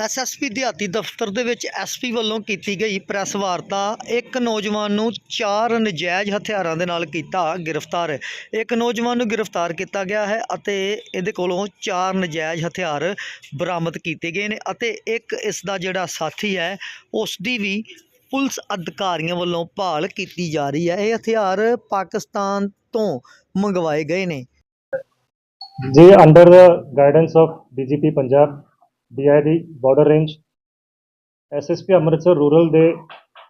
SSP ਦਿਹਾਤੀ ਦਫ਼ਤਰ ਦੇ ਵਿੱਚ ਐਸਪੀ ਵੱਲੋਂ ਕੀਤੀ ਗਈ ਪ੍ਰੈਸ ਵਾਰਤਾ। ਇੱਕ ਨੌਜਵਾਨ ਨੂੰ ਚਾਰ ਨਜਾਇਜ਼ ਹਥਿਆਰਾਂ ਦੇ ਨਾਲ ਕੀਤਾ ਗ੍ਰਿਫਤਾਰ। ਇੱਕ ਨੌਜਵਾਨ ਨੂੰ ਗ੍ਰਿਫਤਾਰ ਕੀਤਾ ਗਿਆ ਹੈ ਅਤੇ ਇਹਦੇ ਕੋਲੋਂ ਚਾਰ ਨਜਾਇਜ਼ ਹਥਿਆਰ ਬਰਾਮਦ ਕੀਤੇ ਗਏ ਨੇ ਅਤੇ ਇੱਕ ਇਸ ਦਾ ਜਿਹੜਾ ਸਾਥੀ ਹੈ, ਉਸ ਦੀ ਵੀ ਪੁਲਿਸ ਅਧਿਕਾਰੀਆਂ ਵੱਲੋਂ ਭਾਲ ਕੀਤੀ ਜਾ ਰਹੀ ਹੈ। ਇਹ ਹਥਿਆਰ ਪਾਕਿਸਤਾਨ ਤੋਂ ਮੰਗਵਾਏ ਗਏ ਨੇ। ਜੀ under guidance of DGP Punjab DIG border range SSP Amritsar rural ਦੇ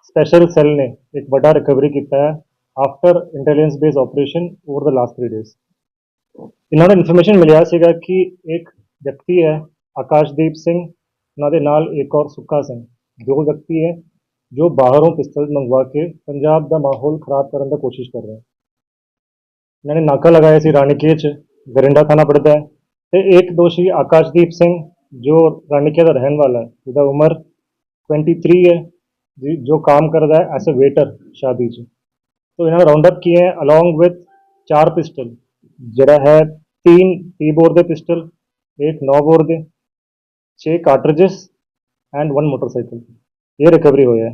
ਸਪੈਸ਼ਲ ਸੈੱਲ ਨੇ ਇੱਕ ਵੱਡਾ ਰਿਕਵਰੀ ਕੀਤਾ ਹੈ after intelligence base operation over the last 3 days ਇਹਨਾਂ ਨੂੰ ਇਨਫੋਰਮੇਸ਼ਨ ਮਿਲਿਆ ਸੀਗਾ ਕਿ ਇੱਕ ਵਿਅਕਤੀ ਹੈ, ਆਕਾਸ਼ਦੀਪ ਸਿੰਘ ਉਹਨਾਂ ਦੇ ਨਾਲ ਇੱਕ ਔਰ ਸੁੱਖਾ ਸਿੰਘ, ਦੋ ਵਿਅਕਤੀ ਹੈ, ਜੋ ਬਾਹਰੋਂ ਪਿਸਟਲ ਮੰਗਵਾ ਕੇ ਪੰਜਾਬ ਦਾ ਮਾਹੌਲ ਖਰਾਬ ਕਰਨ ਦਾ ਕੋਸ਼ਿਸ਼ ਕਰ ਰਹੇ ਹਨ। ਇਹਨਾਂ ਨੇ ਨਾਕਾ ਲਗਾਇਆ ਸੀ ਰਾਣੀਕੇ ਚ ਗਰਿੰਡਾ ਥਾਣਾ ਪੜਦਾ ਹੈ ਤੇ ਇੱਕ ਦੋਸ਼ੀ ਆਕਾਸ਼ਦੀਪ ਸਿੰਘ जो रानिका का रहने वाला है जो उम्र ट्वेंटी थ्री है, जो काम कर रहा है एज ए वेटर शादी से। तो इन्होंने राउंड अप किए हैं अलोंग विथ चार पिस्टल जरा है तीन टी बोर दे पिस्टल एक नौ बोर दे छः कार्टरजेस एंड वन मोटरसाइकिल ये रिकवरी हुआ है।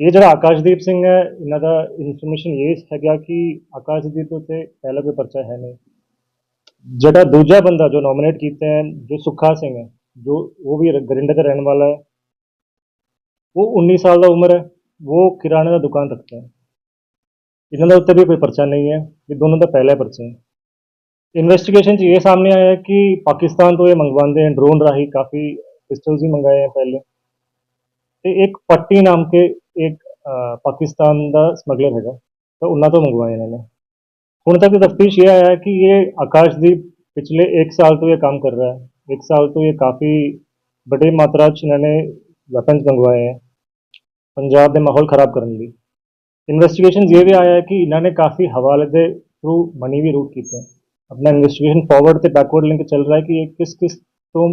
ये जरा आकाशदीप सिंह है इन्हों का इन्फॉर्मेशन ये है कि आकाशदीप से पहले कोई पर्चा है नहीं। ਜਿਹੜਾ ਦੂਜਾ ਬੰਦਾ ਜੋ ਨੋਮੀਨੇਟ ਕੀਤਾ ਹੈ ਜੋ ਸੁੱਖਾ ਸਿੰਘ ਹੈ, ਜੋ ਉਹ ਵੀ ਗਰਿੰਡੇ ਦਾ ਰਹਿਣ ਵਾਲਾ ਹੈ, ਉਹ 19 ਸਾਲ ਦਾ ਉਮਰ ਹੈ, ਉਹ ਕਿਰਾਣੇ ਦਾ ਦੁਕਾਨ ਰੱਖਦਾ ਹੈ। ਇਹਨਾਂ ਦੇ ਉੱਤੇ ਵੀ ਕੋਈ ਪਰਚਾ ਨਹੀਂ ਹੈ, ਇਹ ਦੋਨੋਂ ਦਾ ਪਹਿਲਾ ਪਰਚਾ ਹੈ। ਇਨਵੈਸਟੀਗੇਸ਼ਨ 'ਚ ਇਹ ਸਾਹਮਣੇ ਆਇਆ ਕਿ ਪਾਕਿਸਤਾਨ ਤੋਂ ਇਹ ਮੰਗਵਾਉਂਦੇ ਹਨ ਡਰੋਨ ਰਾਹੀਂ ਕਾਫੀ ਪਿਸਟਲਸ ਵੀ ਮੰਗਾਏ ਹੈ ਪਹਿਲੇ। ਤੇ ਇੱਕ ਪੱਟੀ ਨਾਮ ਕੇ ਇੱਕ ਪਾਕਿਸਤਾਨ ਦਾ ਸਮਗਲਰ ਹੈਗਾ, ਤਾਂ ਉਹਨਾਂ ਤੋਂ ਮੰਗਵਾਏ ਇਹਨਾਂ ਨੇ। ਹੁਣ ਤੱਕ ਤਫਤੀਸ਼ ਇਹ ਆਇਆ है कि ये आकाशदीप पिछले एक साल तो ये काम कर रहा है एक साल तो ये काफ़ी बड़ी मात्रा च इन्होंने वेपन्स मंगवाए हैं पंजाब ਦੇ ਮਾਹੌਲ ਖਰਾਬ ਕਰਨ ਲਈ ਇਨਵੈਸਟੀਗੇਸ਼ਨ ਇਹ ਵੀ ਆਇਆ ਹੈ ਕਿ ਇਹਨਾਂ ਨੇ ਕਾਫੀ ਹਵਾਲੇ ਦੇ ਥਰੂ ਮਨੀ ਵੀ ਰੂਟ ਕੀਤੇ ਹੈ ਆਪਣਾ ਇਨਵੈਸਟੀਗੇਸ਼ਨ ਫਾਰਵਰਡ ਤੇ ਬੈਕਵਰਡ ਲਿੰਕ ਚੱਲ ਰਿਹਾ ਹੈ ਕਿ ਇਹ ਕਿਸ ਕਿਸ ਤੋਂ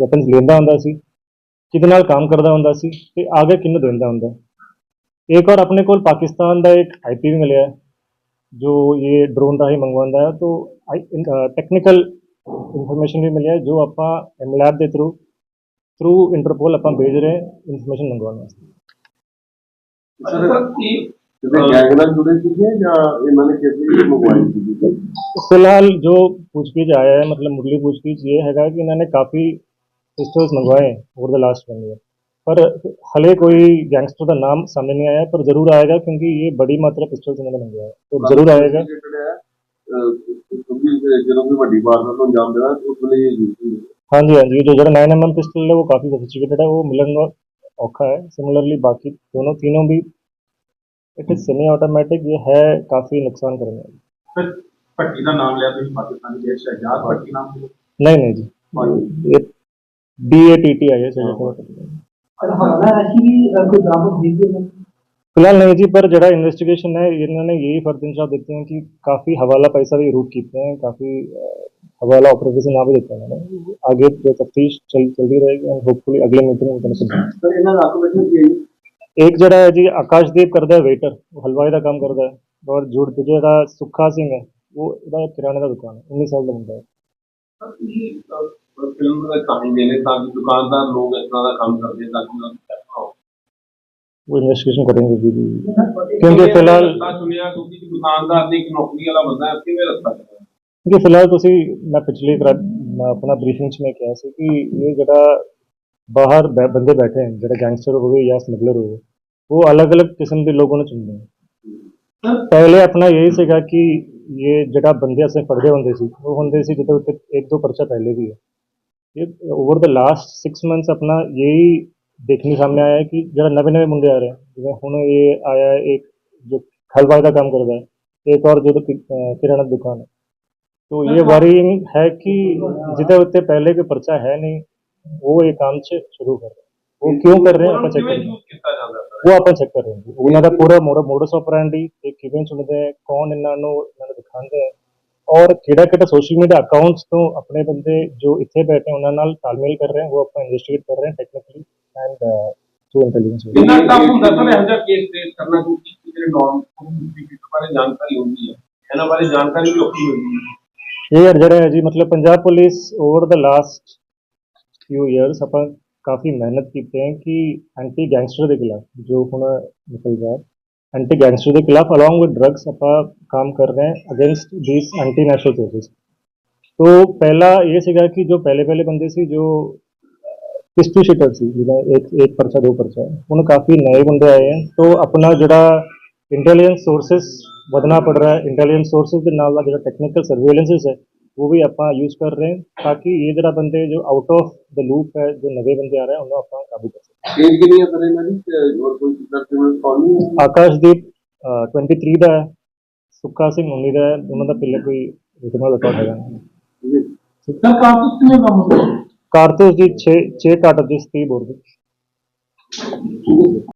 ਵੈਪਨਸ ਲੈਂਦਾ ਹੁੰਦਾ ਸੀ ਕਿਹਦੇ ਨਾਲ ਕੰਮ ਕਰਦਾ ਹੁੰਦਾ ਸੀ ਤੇ ਆਗੇ ਕਿਹਨੂੰ ਦਿੰਦਾ ਹੁੰਦਾ ਇੱਕ और अपने ਕੋਲ ਪਾਕਿਸਤਾਨ ਦਾ ਇੱਕ ਆਈਪੀ ਵੀ ਮਿਲਿਆ ਹੈ जो ये ड्रोन राही ਮੰਗਵਾਉਂਦਾ ਹੈ ਤੋਂ ਟੈਕਨੀਕਲ ਇਨਫੋਰਮੇਸ਼ਨ ਵੀ ਮਿਲਿਆ ਜੋ ਆਪਾਂ ਐਮਲੈਬ ਦੇ ਥਰੂ ਥਰੂ ਇੰਟਰਪੋਲ ਆਪਾਂ ਭੇਜ ਰਹੇ ਇਨਫੋਰਮੇਸ਼ਨ ਮੰਗਵਾਉਣ ਵਾਸਤੇ। फिलहाल जो पूछगिछ आया है मतलब मुरली पूछगिछ ये हैगा कि इन्होंने काफ़ी पिस्टल्स मंगवाए over the last one year पर हले कोई गैंगस्टर का नाम सामने नहीं आया पर ज़रूर आएगा क्योंकि ये बड़ी मात्रा पिस्टल से मिल गया है। तो ज़रूर आएगा। हाँ जी हाँ जी जो जरा नाइन एम एम पिस्टल है वो काफ़ी सोफिस्टिकेटेड है वो मिलना औखा है। सिमिलरली बाकी दोनों तीनों भी इट इज़ सेमी ऑटोमेटिक ये है काफ़ी नुकसान करने वाली। पट्टी का नाम लिया तो पाकिस्तानी देश है नाम? नहीं नहीं जी। ये B A T T I है। फिलहाल नहीं जी पर जरा इन्वेस्टिगेशन है इन्होंने यही फर्द इंशाफ देते हैं कि काफ़ी हवाला पैसा भी रूट किए हैं काफ़ी हवाला ऑपरेटर से ना भी देते हैं इन्होंने आगे जो तफ्तीश चल चलती रहेगी एंड होपफुली अगले मीटिंग में उनको सर ਇਹਨਾਂ ਦਾ ਆਕੂਮੈਂਟ ਕੀ ਹੈ ਇੱਕ ਜਿਹੜਾ ਹੈ ਜੀ ਆਕਾਸ਼ਦੀਪ ਕਰਦਾ ਹੈ ਵੇਟਰ ਉਹ ਹਲਵਾਈ ਦਾ ਕੰਮ ਕਰਦਾ ਹੈ ਔਰ ਜੁੜ ਦੂਜਾ ਜਿਹੜਾ ਸੁੱਖਾ ਸਿੰਘ ਹੈ ਉਹ ਇਹਦਾ ਕਿਰਾਣੇ ਦਾ ਦੁਕਾਨ ਹੈ 19 ਸਾਲ ਦਾ ਮੁੰਡਾ ਹੈ ਪਰ ਫਿਲਮ ਦਾ ਕਹਾਣੀ ਦੇਣੇ ਤਾਂ ਕਿ ਦੁਕਾਨਦਾਰ ਲੋਕ ਇਸ ਤਰ੍ਹਾਂ ਦਾ ਕੰਮ ਕਰਦੇ ਤਾਂ ਕਿ ਉਹਨਾਂ ਨੂੰ ਪੈਸਾ ਹੋ वो इन्वेस्टिगेशन करेंगे जी जी क्योंकि फ़िलहाल ਸੁਣਿਆ ਕਿਉਂਕਿ ਦੁਕਾਨਦਾਰ ਦੀ ਇੱਕ ਨੌਕਰੀ ਵਾਲਾ ਬੰਦਾ ਹੈ ਕਿਵੇਂ ਰਸਤਾ ਕਰਦਾ ਕਿਉਂਕਿ ਫਿਲਹਾਲ ਤੁਸੀਂ ਮੈਂ ਪਿਛਲੀ ਵਾਰ ਮੈਂ ਆਪਣਾ ਬਰੀਫਿੰਗ 'ਚ ਮੈਂ ਕਿਹਾ ਸੀ ਕਿ ਇਹ ਜਿਹੜਾ ਬਾਹਰ ਬੈ- ਬੰਦੇ ਬੈਠੇ ਹਨ ਜਿਹੜਾ ਗੈਂਗਸਟਰ ਹੋਵੇ ਜਾਂ ਸਮਗਲਰ ਹੋਵੇ ਉਹ ਅਲੱਗ-ਅਲੱਗ ਕਿਸਮ ਦੇ ਲੋਕਾਂ ਨੂੰ ਚੁਣਦੇ ਹਨ ਪਹਿਲੇ ਆਪਣਾ ਇਹ ਸੀਗਾ ਕਿ ਇਹ ਜਿਹੜਾ ਬੰਦੇ ਅਸੀਂ ਫੜਦੇ ਹੁੰਦੇ ਸੀ ਉਹ ਹੁੰਦੇ ਸੀ ਜਿਹਦੇ ਉੱਤੇ ਇੱਕ ਦੋ ਪਰਚਾ ਪਹਿਲੇ ਵੀ ਹੈ ਇਹ ਓਵਰ ਦ ਲਾਸਟ 6 ਮੰਥਸ ਆਪਣਾ यही ਦੇਖਣੇ ਸਾਹਮਣੇ ਆਇਆ ਹੈ ਕਿ ਜਿਹੜਾ ਨਵੇਂ ਨਵੇਂ ਮੁੰਡੇ ਆ ਰਹੇ ਹਨ ਜਿਵੇਂ ਹੁਣ ਇਹ ਆਇਆ ਹੈ ਇੱਕ ਜੋ ਹਲਵਾਈ ਦਾ ਕੰਮ ਕਰਦਾ ਹੈ ਇੱਕ और जो किराना दुकान है तो ये वरीइंग है कि ਜਿਹਦੇ ਉੱਤੇ ਪਹਿਲੇ ਕੋਈ ਪਰਚਾ ਹੈ ਨਹੀਂ ਉਹ ਇਹ ਕੰਮ ਚ ਸ਼ੁਰੂ ਕਰ ਰਹੇ ਉਹ ਕਿਉਂ ਕਰ ਰਹੇ ਆਪਾਂ ਚੈੱਕ ਕਰ ਕਿਵੇਂ ਰਹੇ ਹਾਂ ਯੂਜ਼ ਕੀਤਾ ਜਾਂਦਾ ਹੈ ਉਹ ਆਪਾਂ ਚੈੱਕ ਕਰ ਰਹੇ ਹਾਂ ਜੀ। ਉਹਨਾਂ ਦਾ ਪੂਰਾ ਮੋਡ ਮੋਡਸ ਆਪਰੈਂਡੀ ਇਹ ਕਿਵੇਂ ਚੁਣਦੇ ਹੈ ਕੌਣ ਇਹਨਾਂ ਨੂੰ ਇਹਨਾਂ ਨੂੰ ਦਿਖਾਉਂਦੇ ਹੈ ਔਰ ਕਿਹੜਾ ਕਿਹੜਾ ਸੋਸ਼ਲ ਮੀਡੀਆ ਅਕਾਊਂਟਸ ਤੋਂ ਆਪਣੇ ਬੰਦੇ ਜੋ ਇੱਥੇ ਬੈਠੇ ਉਹਨਾਂ ਨਾਲ ਤਾਲਮੇਲ ਕਰ ਰਹੇ ਹਨ ਉਹ ਆਪਾਂ ਇਨਵੈਸਟੀਗੇਟ ਕਰ ਰਹੇ ਹਾਂ ਟੈਕਨੀਕਲੀ ਐਂਡ ਥਰੂ ਇੰਟੈਲੀਜੈਂਸ ਕਿੰਨਾ ਟਫ ਹੁੰਦਾ ਸਰ ਇਹੋ ਜਿਹਾ ਕੇਸ ਟ੍ਰੇਸ ਕਰਨਾ ਕਿਉਂਕਿ ਜਿਹੜੇ ਨੌਨ ਪੀਪਲ ਬਾਰੇ ਜਾਣਕਾਰੀ ਹੁੰਦੀ ਹੈ? ਇਹਨਾਂ ਬਾਰੇ ਜਾਣਕਾਰੀ ਵੀ ਔਖੀ ਹੁੰਦੀ ਹੈ। ਇਹ ਯਾਰ ਜਿਹੜਾ ਹੈ ਜੀ ਮਤਲਬ Punjab police over the last few years ਆਪਾਂ ਕਾਫੀ ਮਿਹਨਤ ਕੀਤੇ ਹੈ ਕਿ ਐਂਟੀ ਗੈਂਗਸਟਰ ਦੇ ਖਿਲਾਫ ਜੋ ਹੁਣ ਨਿਕਲ ਰਿਹਾ ਹੈ ਐਂਟੀ ਗੈਂਗਸਟਰ ਦੇ ਖਿਲਾਫ ਅਲੋਂਗ ਵਿਦ ਡਰੱਗਸ ਆਪਾਂ ਕੰਮ ਕਰ ਰਹੇ ਹਾਂ against these anti national forces ਤੋ ਪਹਿਲਾ ਇਹ ਸੀਗਾ ਕਿ ਜੋ ਪਹਿਲੇ ਪਹਿਲੇ ਬੰਦੇ ਸੀ ਜੋ ਪਿਸਟੂ ਸ਼ੀਟਰ ਸੀ ਜਿਹਦਾ ਇੱਕ ਇੱਕ ਪਰਚਾ ਦੋ ਪਰਚਾ ਹੁਣ ਕਾਫੀ ਨਏ ਬੰਦੇ ਆਏ ਹਨ ਤੋ ਆਪਣਾ ਜਿਹੜਾ ਇੰਟੈਲੀਜੈਂਸ ਸੋਰਸਸ ਵਧਣਾ ਪੜ ਰਿਹਾ ਹੈ ਇੰਟੈਲੀਜੈਂਸ ਸੋਰਸਸ ਦੇ ਨਾਲ ਨਾਲ ਜਿਹੜਾ ਟੈਕਨੀਕਲ ਸਰਵੇਲੈਂਸਸ ਹੈ ਉਹ ਵੀ ਆਪਾਂ ਯੂਜ਼ ਕਰ ਰਹੇ ਹਾਂ ਤਾਂ ਕਿ ਇਹ ਜਿਹੜਾ ਬੰਦੇ ਜੋ ਆਊਟ ਆਫ ਦ ਲੂਪ ਹੈ ਜੋ ਨਵੇਂ ਬੰਦੇ ਆ ਰਹੇ ਹਨ ਉਹਨੂੰ ਆਪਾਂ ਕਾਬੂ ਕਰ ਸਕੀਏ। ਏਜ ਕਿੰਨੀ ਹੈ ਇਹਨਾਂ ਦੀ? ਹੋਰ ਕੋਈ ਕਿੱਦਾਂ ਕਿਵੇਂ ਕੌਣ ਆਕਾਸ਼ਦੀਪ ਅਹ, 23 ਦਾ ਹੈ ਸੁੱਖਾ ਸਿੰਘ 19 ਦਾ ਉਹਨਾਂ ਦਾ ਪਹਿਲੇ ਕੋਈ ਰਿਟਰਨ ਰਿਕਾਰਡ ਹੈਗਾ। ਸਰ ਕਾਫੀ ਕਿੰਨੇ ਕੰਮ ਹੋਏ ਕਾਰਤੂਸ ਦੀ 6 6 ਕਾਰਟ੍ਰਿਜਸ 30 ਬੋਰ ਦੀ